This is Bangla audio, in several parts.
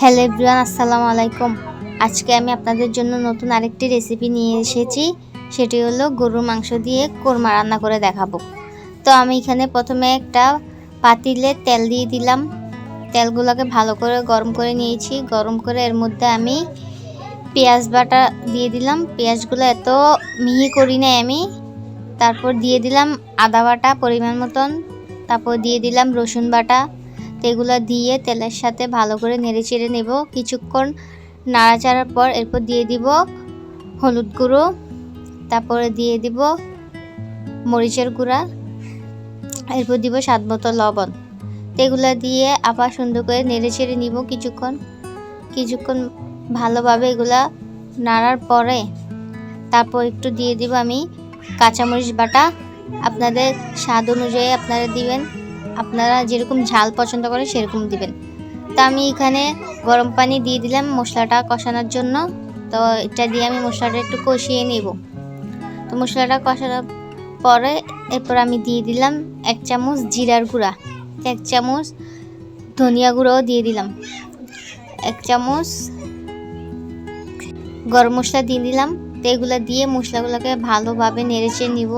হ্যালো এভরিওয়ান, আসসালামু আলাইকুম। আজকে আমি আপনাদের জন্য নতুন আরেকটি রেসিপি নিয়ে এসেছি। সেটি হলো গরুর মাংস দিয়ে কোরমা রান্না করে দেখাবো। তো আমি এখানে প্রথমে একটা পাতিলে তেল দিয়ে দিলাম। তেলগুলোকে ভালো করে গরম করে নিয়েছি। গরম করে এর মধ্যে আমি পেঁয়াজ বাটা দিয়ে দিলাম। পেঁয়াজগুলো এত মিহি করি নাই আমি। তারপর দিয়ে দিলাম আদা বাটা পরিমাণ মতন। তারপর দিয়ে দিলাম রসুন বাটা। তো এগুলো দিয়ে তেলের সাথে ভালো করে নেড়ে চেড়ে নেব। কিছুক্ষণ নাড়াচাড়ার পর এরপর দিয়ে দিব হলুদ গুঁড়ো, তারপরে দিয়ে দিব মরিচের গুঁড়া, এরপর দিব স্বাদ মতো লবণ। এগুলো দিয়ে আবার সুন্দর করে নেড়ে চেড়ে নিব কিছুক্ষণ। কিছুক্ষণ ভালোভাবে এগুলা নাড়ার পরে তারপর একটু দিয়ে দিব আমি কাঁচামরিচ বাটা। আপনাদের স্বাদ অনুযায়ী আপনারা দিবেন। আপনারা যেরকম ঝাল পছন্দ করেন, সেরকম দিবেন। তো আমি এখানে গরম পানি দিয়ে দিলাম মশলাটা কষানোর জন্য। তো এটা দিয়ে আমি মশলাটা একটু কষিয়ে নেব। তো মশলাটা কষানোর পরে এরপর আমি দিয়ে দিলাম এক চামচ জিরার গুঁড়া। এক চামচ ধনিয়া গুঁড়োও দিয়ে দিলাম। এক চামচ গরম মশলা দিয়ে দিলাম। তো এগুলো দিয়ে মশলাগুলোকে ভালোভাবে নেড়েচে নিব।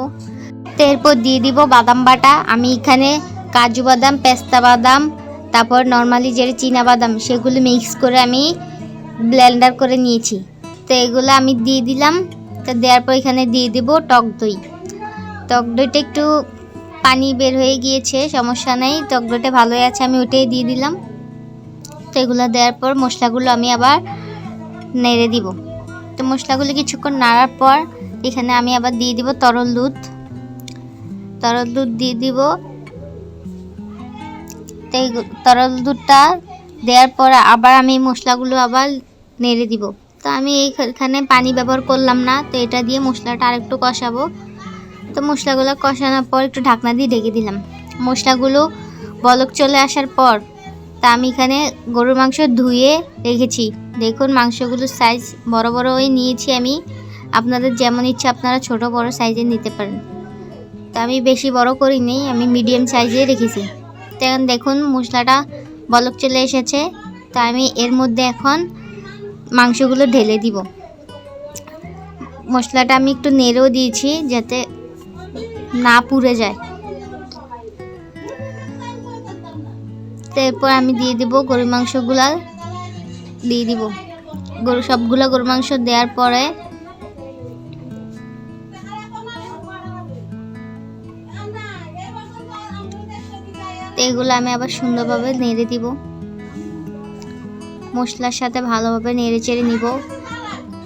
তো এরপর দিয়ে দিব বাদাম বাটা। আমি এখানে কাজু বাদাম, পেস্তা বাদাম, তারপর নর্মালি যেটা চীনা বাদাম, সেগুলো মিক্স করে আমি ব্লেন্ডার করে নিয়েছি। তো এগুলো আমি দিয়ে দিলাম। তো দেওয়ার পর এখানে দিয়ে দিব টক দই। টক দইটা একটু পানি বের হয়ে গিয়েছে, সমস্যা নেই। টক দইটা ভালোই আছে, আমি ওটাই দিয়ে দিলাম। তো এগুলো দেওয়ার পর মশলাগুলো আমি আবার নেড়ে দিব। তো মশলাগুলো কিছুক্ষণ নাড়ার পর এখানে আমি আবার দিয়ে দিব তরল দুধ। তরল দুধ দিয়ে দিব। তো এই তরল দুধটা দেওয়ার পর আবার আমি মশলাগুলো আবার নেড়ে দিব। তো আমি এইখানে পানি ব্যবহার করলাম না, তো এটা দিয়ে মশলাটা আরেকটু কষাবো। তো মশলাগুলো কষানোর পর একটু ঢাকনা দিয়ে ঢেকে দিলাম। মশলাগুলো বলক চলে আসার পর তা আমি এখানে গরুর মাংস ধুয়ে রেখেছি। দেখুন মাংসগুলোর সাইজ বড় বড় হয়ে নিয়েছি আমি। আপনাদের যেমন ইচ্ছা আপনারা ছোট বড় সাইজের নিতে পারেন। তা আমি বেশি বড় করিনি, আমি মিডিয়াম সাইজে রেখেছি। এখন দেখুন মশলাটা বলক চলে এসেছে, তা আমি এর মধ্যে এখন মাংসগুলো ঢেলে দিব। মশলাটা আমি একটু নেড়েও দিয়েছি যাতে না পুড়ে যায়। তো এরপর আমি দিয়ে দিব গরুর মাংসগুলা, দিয়ে দিব। গরু সবগুলো গরু মাংস দেওয়ার পরে তো এগুলো আমি আবার সুন্দরভাবে নেড়ে দিব। মশলার সাথে ভালোভাবে নেড়ে চেড়ে নিব।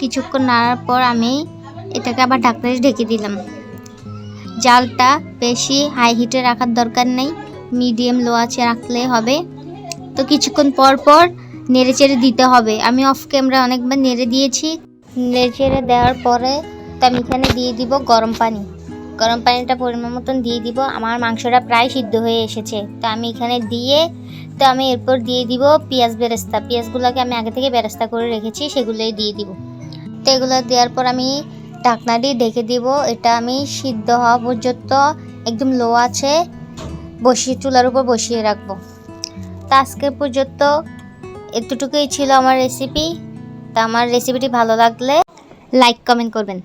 কিছুক্ষণ নাড়ার পর আমি এটাকে আবার ঢাকনা ঢেকে দিলাম। জালটা বেশি হাই হিটে রাখার দরকার নেই। মিডিয়াম লো আছে রাখলে হবে। তো কিছুক্ষণ পর পর নেড়ে চেড়ে দিতে হবে। আমি অফ ক্যামেরা অনেকবার নেড়ে দিয়েছি। নেড়ে চেড়ে দেওয়ার পরে তো আমি এখানে দিয়ে দিব গরম পানি। গরম পানিটা পরিমাণ মতন দিয়ে দিব। আমার মাংসটা প্রায় সিদ্ধ হয়ে এসেছে। তো আমি এখানে দিয়ে, তো আমি এরপর দিয়ে দিব পেঁয়াজ বেরেস্তা। পেঁয়াজগুলোকে আমি আগে থেকে বেরেস্তা করে রেখেছি, সেগুলোই দিয়ে দিব। তো এগুলো দেওয়ার পর আমি ঢাকনা দিয়ে ঢেকে দিব। এটা আমি সিদ্ধ হওয়া পর্যন্ত একদম লো আছে, বসিয়ে, চুলার উপর বসিয়ে রাখব। তো আজকে পর্যন্ত এতটুকুই ছিল আমার রেসিপি তা আমার রেসিপিটি ভালো লাগলে লাইক কমেন্ট করবেন।